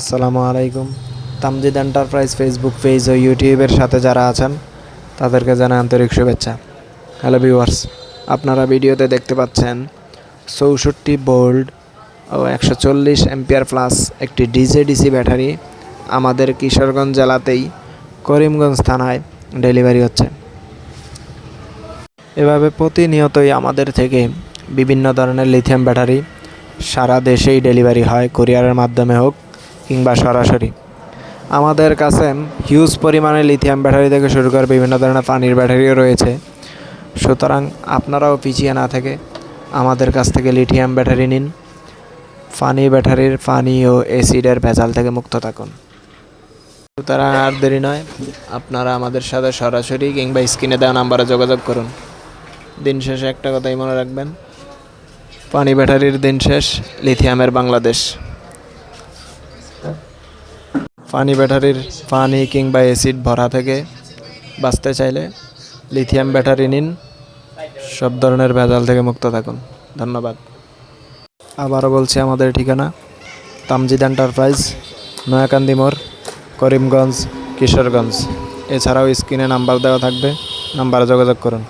আসসালামু আলাইকুম। Tamjid enterprise Facebook page ও ইউটিউবের সাথে যারা আছেন, তাদেরকে জানাই আন্তরিক শুভেচ্ছা। হ্যালো ভিউয়ার্স, আপনারা ভিডিওতে দেখতে পাচ্ছেন চৌষট্টি বোল্ড ও একশো চল্লিশ এম্পিয়ার প্লাস একটি ডিজে ডিসি ব্যাটারি আমাদের কিশোরগঞ্জ জেলাতেই করিমগঞ্জ থানায় ডেলিভারি হচ্ছে। এভাবে প্রতিনিয়তই আমাদের থেকে বিভিন্ন ধরনের লিথিয়াম ব্যাটারি সারা দেশেই ডেলিভারি হয়। কুরিয়ারের মাধ্যমে হোক কিংবা সরাসরি। আমাদের কাছে হিউজ পরিমাণে লিথিয়াম ব্যাটারি থেকে শুরু করে বিভিন্ন ধরনের পানির ব্যাটারিও রয়েছে। সুতরাং আপনারাও পিছিয়ে না থেকে আমাদের কাছ থেকে লিথিয়াম ব্যাটারি নিন। পানি ব্যাটারির পানি ও অ্যাসিডের ভেজাল থেকে মুক্ত থাকুন। সুতরাং আর দেরি নয়, আপনারা আমাদের সাথে সরাসরি কিংবা স্ক্রিনে দেওয়া নাম্বারে যোগাযোগ করুন। দিন শেষে একটা কথাই মনে রাখবেন, পানি ব্যাটারির দিন শেষ লিথিয়ামের বাংলাদেশ। পানি ব্যাটারির পানি কিংবা অ্যাসিড ভরা থেকে বাঁচতে চাইলে লিথিয়াম ব্যাটারি নিন। সব ধরনের ভেজাল থেকে মুক্ত থাকুন। ধন্যবাদ। আবারও বলছি আমাদের ঠিকানা, তামজিদ এন্টারপ্রাইজ নয়াকান্দি মোড়, করিমগঞ্জ, কিশোরগঞ্জ। এছাড়াও স্ক্রিনে নাম্বার দেওয়া থাকবে, নাম্বারে যোগাযোগ করুন।